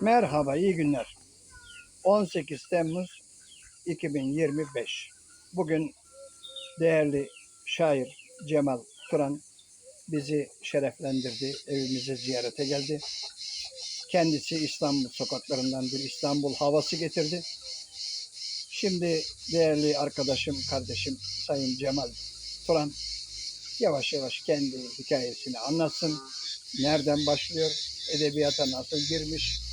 Merhaba, iyi günler. 18 Temmuz 2025. Bugün değerli şair Cemal Turan bizi şereflendirdi, evimize ziyarete geldi. Kendisi İstanbul sokaklarından bir İstanbul havası getirdi. Şimdi değerli arkadaşım, kardeşim Sayın Cemal Turan yavaş yavaş kendi hikayesini anlatsın. Nereden başlıyor, edebiyata nasıl girmiş,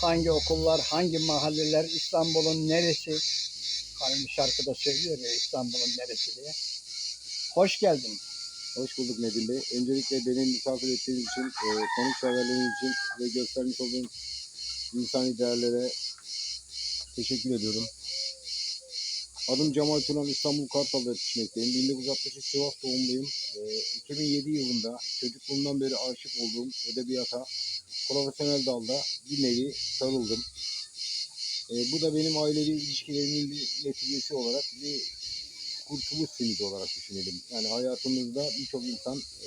hangi okullar, hangi mahalleler, İstanbul'un neresi? Hani şarkıda söylüyor ya İstanbul'un neresi diye. Hoş geldin. Hoş bulduk Nedim Bey. Öncelikle beni misafir ettiğiniz için, e, konuk severleriniz için ve göstermiş olduğunuz insani değerlere teşekkür ediyorum. Adım Cemal Turan, İstanbul Kartal'da yetişmekteyim. 1963 Sivas doğumluyum. E, 2007 yılında çocukluğumdan beri aşık olduğum edebiyata profesyonel dalda bir nevi sarıldım. E, bu da benim ailevi ilişkilerimin bir neticesi olarak bir kurtuluş simidi olarak düşünelim. Yani hayatımızda birçok insan e,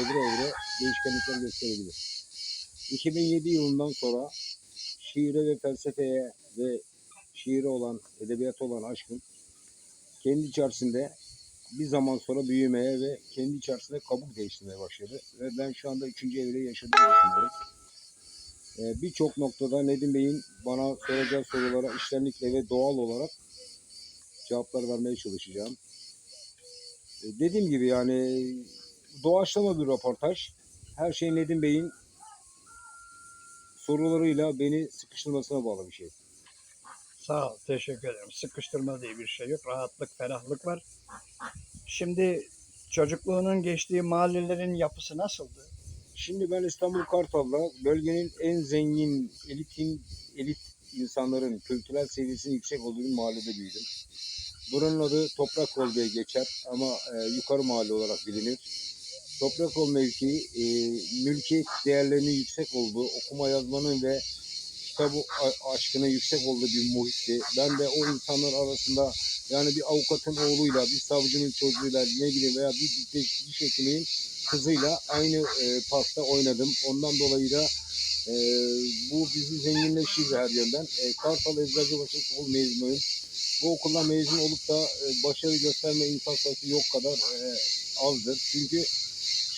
evre evre değişkenlikler gösterebilir. 2007 yılından sonra şiire ve felsefeye ve şiire olan, edebiyata olan aşkım kendi içerisinde bir zaman sonra büyümeye ve kendi içerisinde kabuk değiştirmeye başladı. Ve ben şu anda üçüncü evreyi yaşadığımı düşünüyorum. E, Birçok noktada Nedim Bey'in bana soracağı sorulara iştenlikle ve doğal olarak cevaplar vermeye çalışacağım. E, Dediğim gibi yani doğaçlama bir röportaj. Her şey Nedim Bey'in sorularıyla beni sıkıştırmasına bağlı bir şey. Sağ ol, teşekkür ederim. Sıkıştırma diye bir şey yok. Rahatlık, ferahlık var. Şimdi çocukluğunun geçtiği mahallelerin yapısı nasıldı? Şimdi ben İstanbul Kartal'da bölgenin en zengin, elitin, elit insanların kültürel seviyesinin yüksek olduğu bir mahallede büyüdüm. Buranın adı Toprak Yol diye geçer ama e, yukarı mahalle olarak bilinir. Toprak Yol mevkii e, mülkiyet değerlerinin yüksek olduğu, okuma yazmanın ve kitabı a- aşkının yüksek olduğu bir muhitti. Ben de o insanlar arasında yani bir avukatın oğluyla, bir savcının çocuğuyla ne bileyim veya bir diş, diş hekiminin kızıyla aynı e, parkta oynadım. Ondan dolayı da e, bu bizi zenginleştirdi her yönden. E, Kartal Eczacıbaşı Okul mezunuyum. Bu okuldan mezun olup da e, başarı gösterme insan sayısı yok kadar e, azdır. Çünkü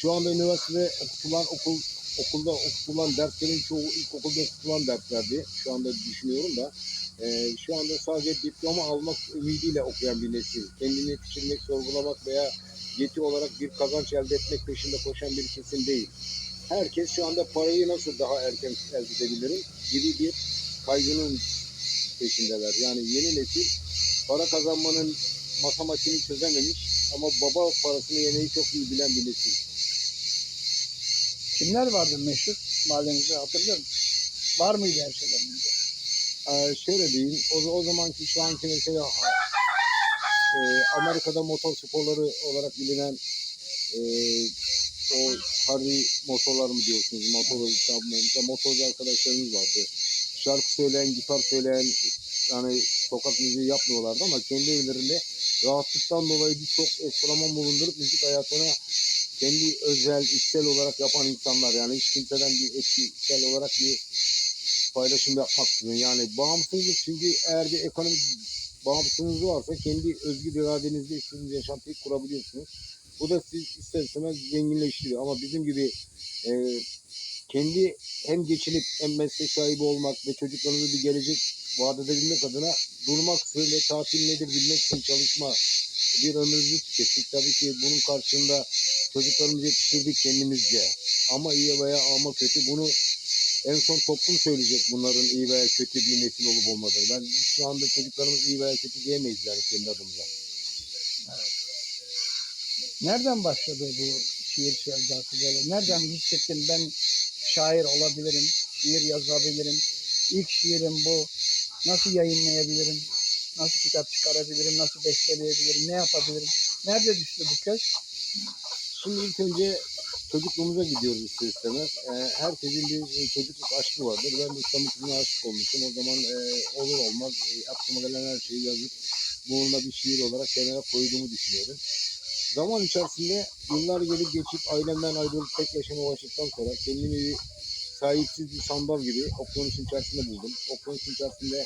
şu anda üniversitede okutulan okul okulda okutulan derslerin çoğu ilkokulda okutulan derslerdi. Şu anda düşünüyorum da e, şu anda sadece diploma almak ümidiyle okuyan bir nesil. Kendini yetiştirmek, sorgulamak veya yeti olarak bir kazanç elde etmek peşinde koşan bir kesim değil. Herkes şu anda parayı nasıl daha erken elde edebilirim gibi bir kaygının peşindeler. Yani yeni nesil para kazanmanın matematiğini çözememiş ama baba parasını yemeyi çok iyi bilen bir nesil. Kimler vardı meşhur mahallenizde hatırlıyor musun? Var mıydı her şeyden önce? Ee, şöyle diyeyim, o, o zamanki şu anki mesela e, Amerika'da motor sporları olarak bilinen e, o Harley motorlar mı diyorsunuz, motor mesela motorcu arkadaşlarımız vardı. Şarkı söyleyen, gitar söyleyen, yani sokak müziği yapmıyorlardı ama kendi evlerinde rahatlıktan dolayı birçok enstrüman bulundurup müzik hayatına kendi özel, içsel olarak yapan insanlar. Yani hiç kimseden bir etkisel olarak bir paylaşım yapmak istiyor. Yani bağımsızlık çünkü eğer bir ekonomik bağımsızlığınız varsa kendi özgür iradenizle istediğiniz yaşantıyı kurabiliyorsunuz. Bu da siz ister istemez zenginleştiriyor. Ama bizim gibi e, kendi hem geçinip hem meslek sahibi olmak ve çocuklarınıza bir gelecek vaat edebilmek adına durmak ve tatil nedir bilmek için çalışma bir ömrümüzü tükettik. Tabii ki bunun karşılığında çocuklarımızı yetiştirdik kendimizce. Ama iyi veya ama kötü bunu en son toplum söyleyecek bunların iyi veya kötü bir nesil olup olmadığını. Ben şu anda çocuklarımız iyi veya kötü diyemeyiz yani kendi adımıza. Nereden başladı bu şiir sevdası böyle? Nereden hissettin ben şair olabilirim, şiir yazabilirim, ilk şiirim bu, nasıl yayınlayabilirim, nasıl kitap çıkarabilirim, nasıl besteleyebilirim, ne yapabilirim? Nerede düştü bu köz? Şimdi ilk önce çocukluğumuza gidiyoruz ister istemez. Ee, herkesin bir e, çocukluk aşkı vardır. Ben de kızına aşık olmuşum. O zaman e, olur olmaz e, aklıma gelen her şeyi yazıp bununla bir şiir olarak kenara koyduğumu düşünüyorum. Zaman içerisinde yıllar gelip geçip ailemden ayrılıp tek yaşama başladıktan sonra kendimi bir sahipsiz bir sandal gibi okyanusun içerisinde buldum. Okyanusun içerisinde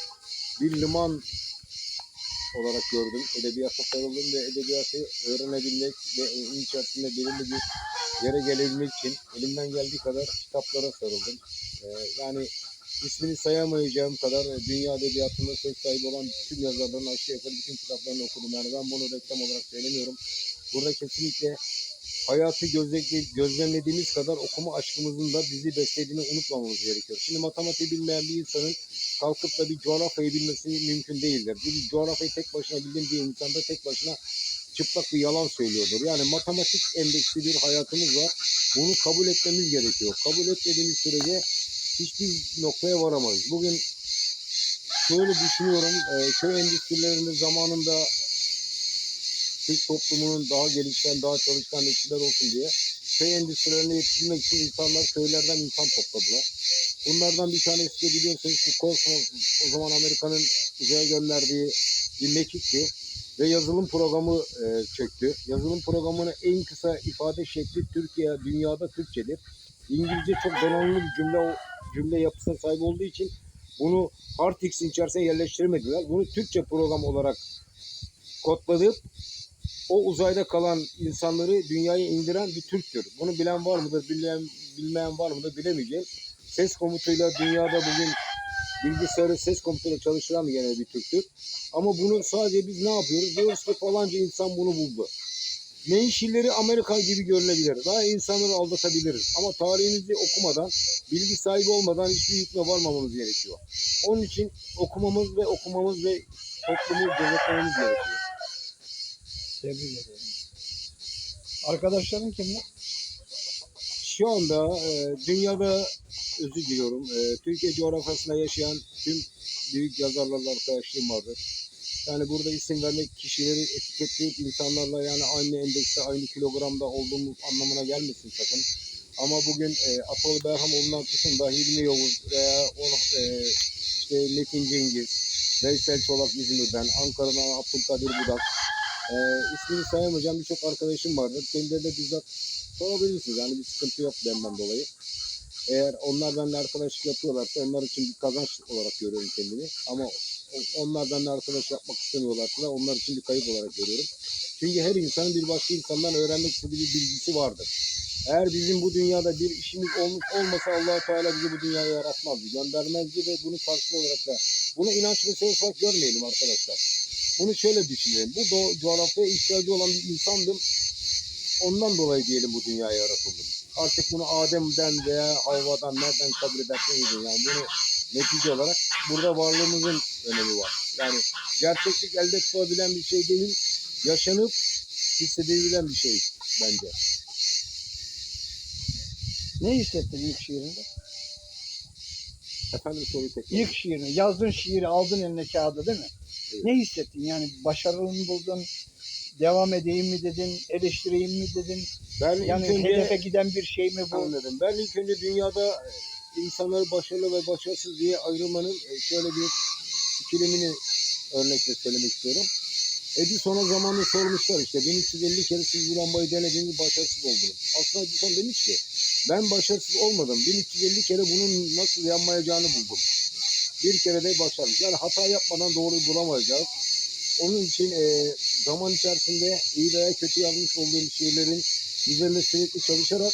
bir liman olarak gördüm. Edebiyata sarıldım ve edebiyatı öğrenebilmek ve içerisinde belirli bir yere gelebilmek için elimden geldiği kadar kitaplara sarıldım. Ee, yani ismini sayamayacağım kadar dünya edebiyatında söz sahibi olan bütün yazarların aşağı yukarı bütün kitaplarını okudum. Yani ben bunu reklam olarak söylemiyorum. Burada kesinlikle hayatı gözle- gözlemlediğimiz kadar okuma aşkımızın da bizi beslediğini unutmamamız gerekiyor. Şimdi matematiği bilmeyen bir insanın kalkıp da bir coğrafyayı bilmesi mümkün değildir. Bir coğrafyayı tek başına bildiğim bir insan da tek başına çıplak bir yalan söylüyordur. Yani matematik endeksli bir hayatımız var. Bunu kabul etmemiz gerekiyor. Kabul etmediğimiz sürece hiçbir noktaya varamayız. Bugün şöyle düşünüyorum. e, köy endüstrilerinde zamanında Türk toplumunun daha gelişken, daha çalışkan nesiller olsun diye köy endüstrilerine yetiştirmek için insanlar köylerden insan topladılar. Bunlardan bir tanesi de biliyorsunuz ki Cosmos o zaman Amerika'nın uzaya gönderdiği bir mekikti ve yazılım programı e, çöktü. Yazılım programının en kısa ifade şekli Türkiye, dünyada Türkçedir. İngilizce çok donanımlı bir cümle cümle yapısına sahip olduğu için bunu Hartix'in içerisine yerleştiremediler. Bunu Türkçe program olarak kodladıp o uzayda kalan insanları dünyaya indiren bir Türktür. Bunu bilen var mıdır, bilen, bilmeyen var mıdır bilemeyeceğim. Ses komutuyla dünyada bugün bilgisayarı ses komutuyla çalıştıran gene bir Türktür. Ama bunu sadece biz ne yapıyoruz? Diyoruz ki falanca insan bunu buldu. Menşilleri Amerika gibi görünebilir. Daha insanları aldatabiliriz. Ama tarihimizi okumadan, bilgi sahibi olmadan hiçbir hükme varmamamız gerekiyor. Onun için okumamız ve okumamız ve toplumu gözetlememiz gerekiyor. Tebrik ederim. Arkadaşların kimler? Şu anda e, dünyada özür diliyorum. E, Türkiye coğrafyasında yaşayan tüm büyük yazarlarla arkadaşlığım vardır. Yani burada isim vermek kişileri etiketleyip insanlarla yani aynı endekste, aynı kilogramda olduğumuz anlamına gelmesin sakın. Ama bugün e, Atol Berhamoğlu'ndan tutun da Hilmi Yavuz veya o, e, işte Metin Cengiz, Veysel Çolak İzmir'den, Ankara'dan Abdülkadir Budak. E, ismini sayamayacağım birçok arkadaşım vardır. Kendileri de bizzat sorabilirsiniz. Yani bir sıkıntı yok benden dolayı. Eğer onlar benimle arkadaşlık yapıyorlarsa onlar için bir kazanç olarak görüyorum kendimi. Ama onlar benimle arkadaş yapmak istemiyorlarsa onlar için bir kayıp olarak görüyorum. Çünkü her insanın bir başka insandan öğrenmek istediği bir bilgisi vardır. Eğer bizim bu dünyada bir işimiz olmuş olmasa allah Teala bizi bu dünyaya yaratmazdı, göndermezdi ve bunu karşılığı olarak da bunu inanç meselesi olarak görmeyelim arkadaşlar. Bunu şöyle düşünelim. Bu do- coğrafyaya ihtiyacı olan bir insandım. Ondan dolayı diyelim bu dünyaya yaratıldım. Artık bunu Adem'den veya Havva'dan nereden kabul ederseniz yani bunu netice olarak burada varlığımızın önemi var. Yani gerçeklik elde tutabilen bir şey değil, yaşanıp hissedilebilen bir şey bence. Ne hissettin ilk şiirinde? Efendim soruyu tekrar. İlk şiirini, yazdığın şiiri aldın eline kağıda değil mi? Ne hissettin? Yani başarılı mı buldun? Devam edeyim mi dedin? Eleştireyim mi dedin? Ben Yani ilk önce hedefe giden bir şey mi bu? anladım. Ben ilk önce dünyada insanları başarılı ve başarısız diye ayrılmanın e, şöyle bir ikilemini örnekle söylemek istiyorum. Edison'a zamanında sormuşlar işte 1350 kere siz bu lambayı denediniz başarısız oldunuz. Aslında Edison demiş ki ben başarısız olmadım. 1350 kere bunun nasıl yanmayacağını buldum. Bir kere de başarmış. Yani hata yapmadan doğruyu bulamayacağız. Onun için e, zaman içerisinde iyi veya kötü yazmış olduğum şiirlerin üzerinde sürekli çalışarak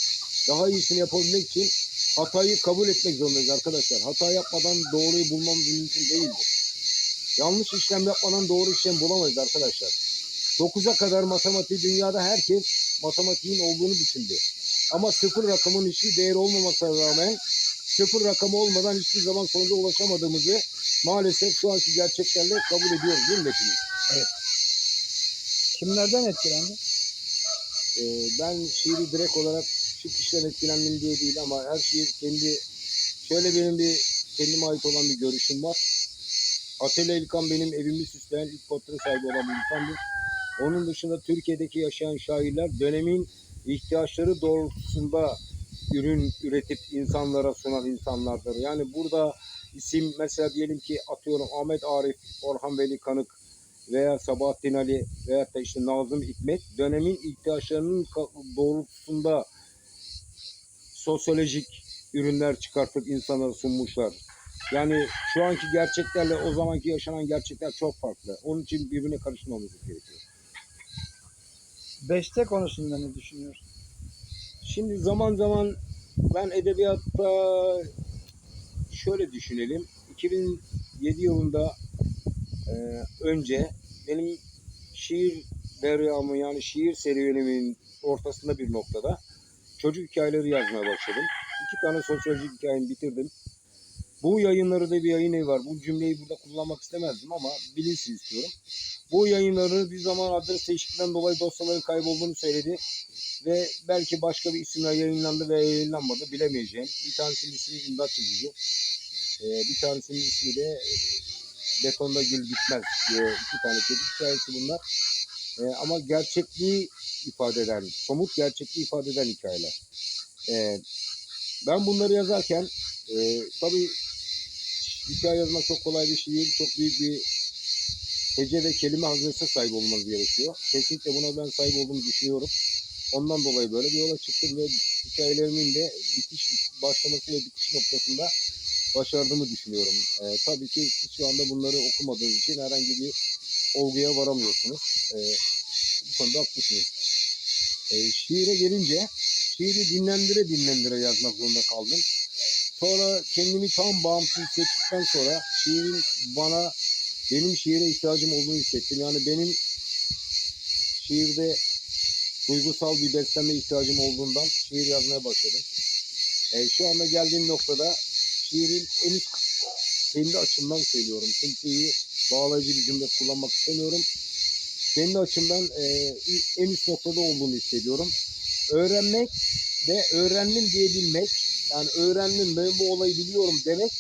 daha iyisini yapabilmek için hatayı kabul etmek zorundayız arkadaşlar. Hata yapmadan doğruyu bulmamız mümkün değildir. Yanlış işlem yapmadan doğru işlem bulamayız arkadaşlar. 9'a kadar matematiği dünyada herkes matematiğin olduğunu düşündü. Ama sıfır rakamın hiçbir değeri olmamasına rağmen sıfır rakamı olmadan hiçbir zaman sonuca ulaşamadığımızı maalesef şu anki gerçeklerle kabul ediyoruz değil mi hepimiz? Kimlerden etkilendin? Ee, ben şiiri direkt olarak şu kişiden etkilendim diye değil ama her şiir kendi şöyle benim bir kendime ait olan bir görüşüm var. Atilla İlkan benim evimi süsleyen ilk portre sahibi olan bir insandır. Onun dışında Türkiye'deki yaşayan şairler dönemin ihtiyaçları doğrultusunda ürün üretip insanlara sunan insanlardır. Yani burada isim mesela diyelim ki atıyorum Ahmet Arif, Orhan Veli Kanık veya Sabahattin Ali veyahut da işte Nazım Hikmet dönemin ihtiyaçlarının doğrultusunda sosyolojik ürünler çıkartıp insanlara sunmuşlar. Yani şu anki gerçeklerle o zamanki yaşanan gerçekler çok farklı. Onun için birbirine karışmamız gerekiyor. Beste konusunda ne düşünüyorsun? Şimdi zaman zaman ben edebiyatta şöyle düşünelim. 2007 yılında e, önce benim şiir deryamı yani şiir serüvenimin ortasında bir noktada çocuk hikayeleri yazmaya başladım. İki tane sosyolojik hikayemi bitirdim. Bu yayınları da bir yayın evi var. Bu cümleyi burada kullanmak istemezdim ama bilinsin istiyorum. Bu yayınları bir zaman adres değişikliğinden dolayı dosyaların kaybolduğunu söyledi ve belki başka bir isimle yayınlandı veya yayınlanmadı bilemeyeceğim. Bir tanesinin ismi İmdat Çizici. Ee, bir tanesinin ismi de e, Betonda Gül Bitmez diye iki tane çocuk hikayesi bunlar. Ee, ama gerçekliği ifade eden, somut gerçekliği ifade eden hikayeler. Ee, ben bunları yazarken e, tabii hikaye yazmak çok kolay bir şey değil. Çok büyük bir hece ve kelime haznesine sahip olmanız gerekiyor. Kesinlikle buna ben sahip olduğumu düşünüyorum. Ondan dolayı böyle bir yola çıktım ve hikayelerimin de bitiş başlaması ve bitiş noktasında başardığımı düşünüyorum. Ee, tabii ki siz şu anda bunları okumadığınız için herhangi bir olguya varamıyorsunuz. Ee, bu konuda haklısınız. Ee, şiire gelince şiiri dinlendire dinlendire yazmak zorunda kaldım. Sonra kendimi tam bağımsız hissettikten sonra şiirin bana benim şiire ihtiyacım olduğunu hissettim. Yani benim şiirde duygusal bir beslenme ihtiyacım olduğundan şiir yazmaya başladım. E, şu anda geldiğim noktada şiirin en üst kendi açımdan söylüyorum. Kimseyi bağlayıcı bir cümle kullanmak istemiyorum. Kendi açımdan e, en üst noktada olduğunu hissediyorum. Öğrenmek ve öğrendim diyebilmek, yani öğrendim ben bu olayı biliyorum demek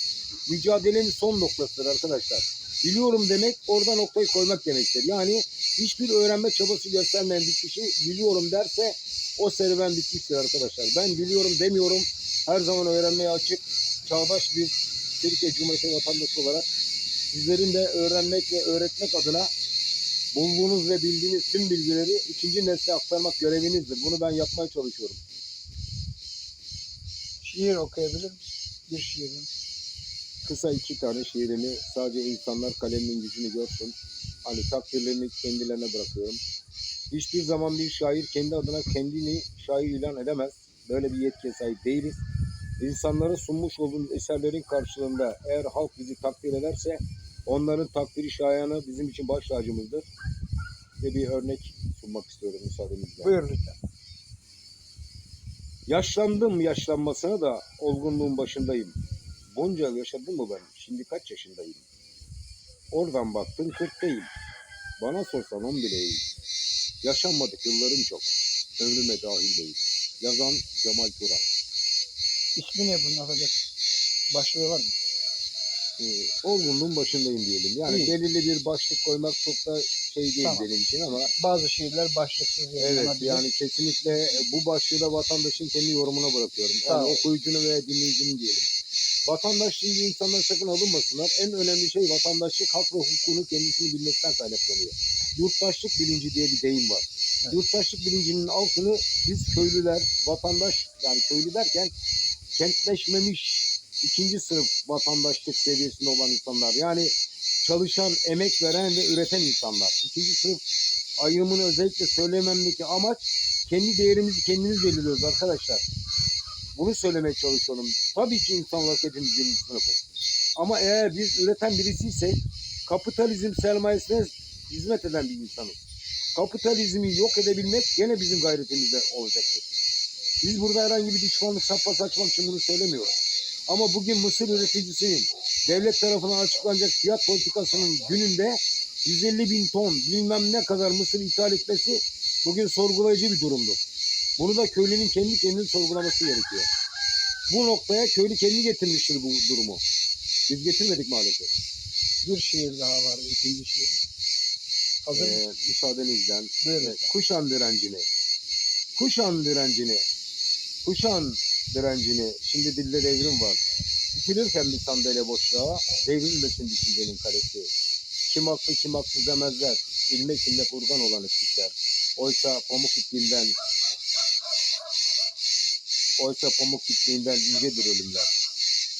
mücadelenin son noktasıdır arkadaşlar. Biliyorum demek orada noktayı koymak demektir. Yani hiçbir öğrenme çabası göstermeyen bir kişi biliyorum derse o serüven bitmiştir arkadaşlar. Ben biliyorum demiyorum. Her zaman öğrenmeye açık, çağdaş bir Türkiye Cumhuriyeti vatandaşı olarak sizlerin de öğrenmek ve öğretmek adına bulduğunuz ve bildiğiniz tüm bilgileri ikinci nesle aktarmak görevinizdir. Bunu ben yapmaya çalışıyorum. Şiir okuyabilir misin? Bir şiirin. Kısa iki tane şiirini sadece insanlar kalemin gücünü görsün. Hani takdirlerini kendilerine bırakıyorum. Hiçbir zaman bir şair kendi adına kendini şair ilan edemez. Böyle bir yetkiye sahip değiliz. İnsanlara sunmuş olduğumuz eserlerin karşılığında eğer halk bizi takdir ederse onların takdiri şayanı bizim için baş tacımızdır. Ve bir örnek sunmak istiyorum müsaadenizle. Buyur lütfen. Yaşlandım yaşlanmasına da olgunluğun başındayım. Bunca yıl yaşadım mı ben? Şimdi kaç yaşındayım? Oradan baktın kırktayım. Bana sorsan on bileyim. Yaşanmadık yıllarım çok. Ömrüme dahil değil. Yazan Cemal Turan. İsmi ne bunun affedersin? Başlığı var mı? Ee, olgunluğun başındayım diyelim. Yani İyi. belirli bir başlık koymak çok da şey değil Tamam. benim için ama Bazı şiirler başlıksız evet yani kesinlikle bu başlığı da vatandaşın kendi yorumuna bırakıyorum. Yani Tamam. okuyucunun veya dinleyicinin diyelim. Vatandaş deyince insanlar sakın alınmasınlar. En önemli şey vatandaşlık hak ve hukukunu kendisini bilmekten kaynaklanıyor. Yurttaşlık bilinci diye bir deyim var. Evet. Yurttaşlık bilincinin altını biz köylüler, vatandaş yani köylü derken kentleşmemiş ikinci sınıf vatandaşlık seviyesinde olan insanlar. Yani çalışan, emek veren ve üreten insanlar. İkinci sınıf ayrımını özellikle söylememdeki amaç kendi değerimizi kendimiz belirliyoruz arkadaşlar. Bunu söylemeye çalışıyorum. Tabii ki insan olarak hepimiz birinci sınıfız. Ama eğer biz üreten birisiysek kapitalizm sermayesine hizmet eden bir insanız. Kapitalizmi yok edebilmek gene bizim gayretimizde olacaktır. Biz burada herhangi bir düşmanlık sapla saçmak için bunu söylemiyoruz. Ama bugün mısır üreticisinin devlet tarafından açıklanacak fiyat politikasının gününde 150 bin ton bilmem ne kadar mısır ithal etmesi bugün sorgulayıcı bir durumdur. Bunu da köylünün kendi kendini sorgulaması gerekiyor. Bu noktaya köylü kendi getirmiştir bu durumu. Biz getirmedik maalesef. Bir şiir daha var. ikinci şiir. Hazır? Ee, müsaadenizle. Buyur Evet, lütfen. kuşan direncini. Kuşan direncini. Kuşan direncini. Şimdi dilde devrim var. Dikilirken bir sandalye boşluğa devrilmesin düşüncenin kalesi. Kim haklı kim haksız demezler. İlmek ilmek urgan olan iplikler. Oysa pamuk ipliğinden Oysa pamuk bittiğinden incedir ölümler.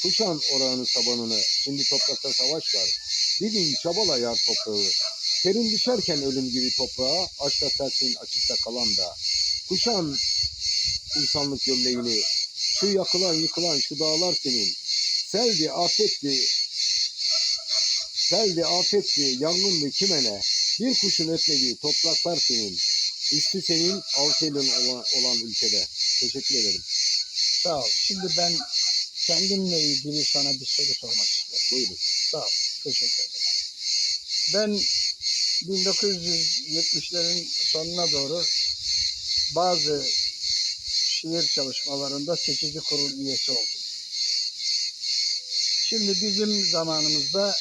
Kuşan orağını sabanını, şimdi toprakta savaş var. Bilin çabala yar toprağı. Terin düşerken ölüm gibi toprağa, açta tersin açıkta kalan da. Kuşan insanlık gömleğini, şu yakılan yıkılan şu dağlar senin. Seldi afetti, seldi afetti, yangındı kimene. Bir kuşun ötmediği topraklar senin. Üstü senin, altı elin olan, olan ülkede. Teşekkür ederim. Sağ ol. Şimdi ben kendimle ilgili sana bir soru sormak istiyorum. Buyurun. Sağ ol. Teşekkür ederim. Ben 1970'lerin sonuna doğru bazı şiir çalışmalarında seçici kurul üyesi oldum. Şimdi bizim zamanımızda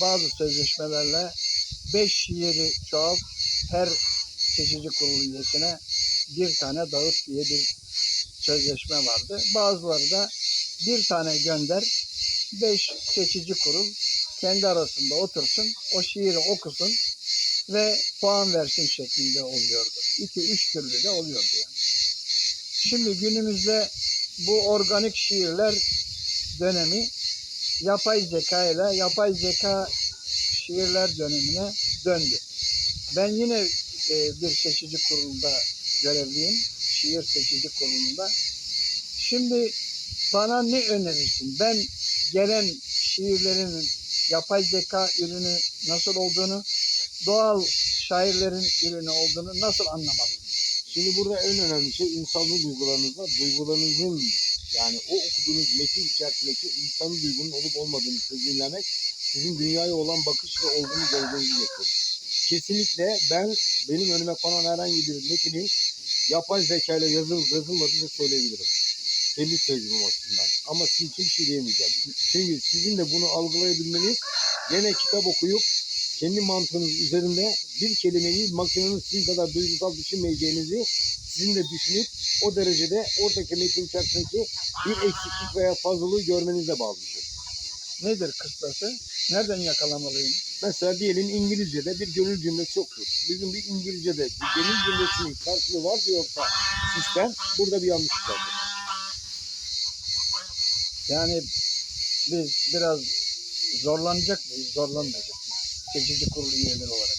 bazı sözleşmelerle beş şiiri çoğalt her seçici kurul üyesine bir tane dağıt diye bir sözleşme vardı. Bazıları da bir tane gönder, beş seçici kurul kendi arasında otursun, o şiiri okusun ve puan versin şeklinde oluyordu. İki, üç türlü de oluyordu yani. Şimdi günümüzde bu organik şiirler dönemi yapay zeka ile yapay zeka şiirler dönemine döndü. Ben yine e, bir seçici kurulda görevliyim. Şiir seçici kurulunda. Şimdi bana ne önerirsin? Ben gelen şiirlerin yapay zeka ürünü nasıl olduğunu, doğal şairlerin ürünü olduğunu nasıl anlamalıyım? Şimdi burada en önemli şey insanlı duygularınız var. Duygularınızın yani o okuduğunuz metin içerisindeki insanın duygunun olup olmadığını çözümlemek sizin dünyaya olan bakış ve olgunun gözlerinizi getirir. Kesinlikle ben benim önüme konan herhangi bir metinin yapay zeka ile yazılıp yazılmadığını söyleyebilirim. Kendi tecrübem açısından. Ama sizin için bir şey diyemeyeceğim. Çünkü sizin de bunu algılayabilmeniz gene kitap okuyup kendi mantığınız üzerinde bir kelimeyi makinenin sizin kadar duygusal düşünmeyeceğinizi sizin de düşünüp o derecede oradaki metin içerisindeki bir eksiklik veya fazlalığı görmenize bağlı bir şey. Nedir kıstası? Nereden yakalamalıyım? Mesela diyelim İngilizce'de bir gönül cümlesi yoktur. Bizim bir İngilizce'de bir gönül cümlesinin karşılığı var yoksa sistem burada bir yanlışlık vardır. Yani biz biraz zorlanacak mıyız, zorlanmayacak? Seçici kurulu üyeleri olarak.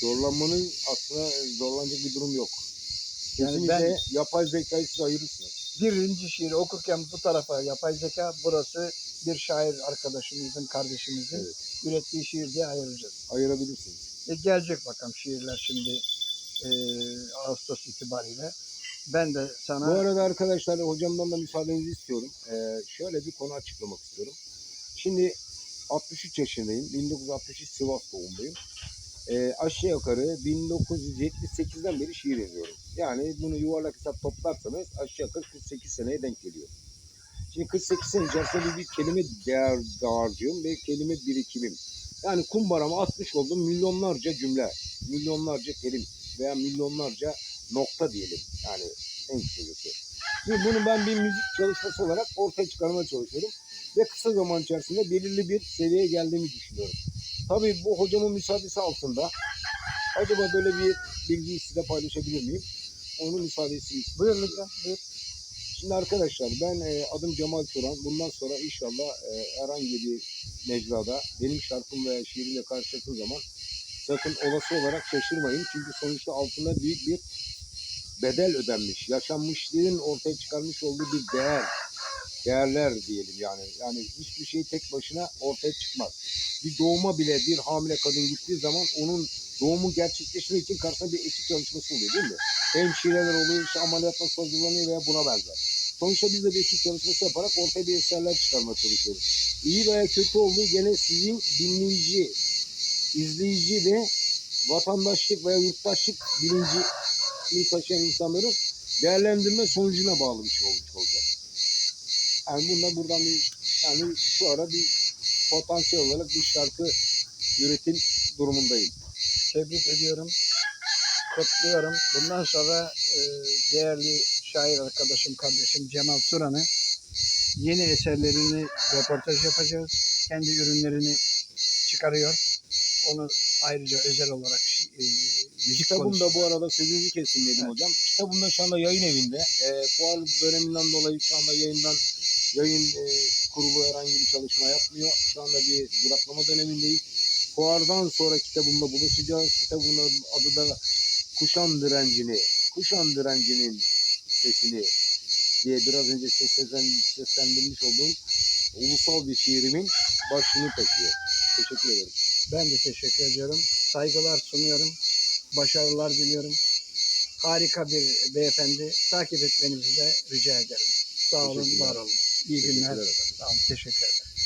Zorlanmanın aslında zorlanacak bir durum yok. Yani Kesinlikle ben yapay zekayı siz ayırırsınız. birinci şiiri okurken bu tarafa yapay zeka, burası bir şair arkadaşımızın, kardeşimizin Evet. ürettiği şiir diye ayıracağız. Ayırabilirsiniz. E gelecek bakalım şiirler şimdi e, Ağustos itibariyle. Ben de sana Bu arada arkadaşlar hocamdan da müsaadenizi istiyorum. Ee, şöyle bir konu açıklamak istiyorum. Şimdi 63 yaşındayım. 1963 Sivas doğumluyum. Ee, aşağı yukarı 1978'den beri şiir yazıyorum. Yani bunu yuvarlak hesap toplarsanız aşağı yukarı 48 seneye denk geliyor. Şimdi 48 sene içerisinde bir, kelime değer dağarcığım ve kelime birikimim. Yani kumbarama atmış olduğum milyonlarca cümle, milyonlarca terim veya milyonlarca nokta diyelim. Yani en kısacası. Şimdi bunu ben bir müzik çalışması olarak ortaya çıkarmaya çalışıyorum. Ve kısa zaman içerisinde belirli bir seviyeye geldiğimi düşünüyorum. Tabii bu hocamın müsaadesi altında acaba böyle bir bilgiyi size paylaşabilir miyim? Onun müsaadesini buyur lütfen buyur. Şimdi arkadaşlar ben e, adım Cemal Turan. Bundan sonra inşallah e, herhangi bir mecrada benim şarkım veya şiirimle karşılaştığı zaman sakın olası olarak şaşırmayın. Çünkü sonuçta altında büyük bir bedel ödenmiş. Yaşanmışlığın ortaya çıkarmış olduğu bir değer. Değerler diyelim yani. Yani hiçbir şey tek başına ortaya çıkmaz. Bir doğuma bile bir hamile kadın gittiği zaman onun doğumu gerçekleşmek için karşısında bir etik çalışması oluyor değil mi? Hemşireler oluyor, işte ameliyat hazırlanıyor veya buna benzer. Sonuçta biz de bir etik çalışması yaparak ortaya bir eserler çıkarmaya çalışıyoruz. İyi veya kötü olduğu gene sizin dinleyici, izleyici ve vatandaşlık veya yurttaşlık bilincini taşıyan insanların değerlendirme sonucuna bağlı bir şey olmuş olacak. Yani bunda buradan bir yani şu ara bir potansiyel olarak bir şarkı üretim durumundayım. Tebrik ediyorum. Kutluyorum. Bundan sonra e, değerli şair arkadaşım, kardeşim Cemal Turan'ı yeni eserlerini röportaj yapacağız. Kendi ürünlerini çıkarıyor. Onu ayrıca özel olarak e, müzik Kitabımda konusunda. bu arada sözünüzü kesin dedim Evet. hocam. Kitabımda şu anda yayın evinde. E, fuar döneminden dolayı şu anda yayından yayın e, kurulu herhangi bir çalışma yapmıyor. Şu anda bir duraklama dönemindeyiz. Fuardan sonra kitabımla buluşacağız. Kitabımın adı da Kuşan Direncini, Kuşan Direncinin sesini diye biraz önce seslen, seslendirmiş olduğum ulusal bir şiirimin başlığını taşıyor. Teşekkür ederim. Ben de teşekkür ediyorum. Saygılar sunuyorum. Başarılar diliyorum. Harika bir beyefendi. Takip etmenizi de rica ederim. Sağ olun, var olun. İyi günler. Tamam, teşekkür ederim.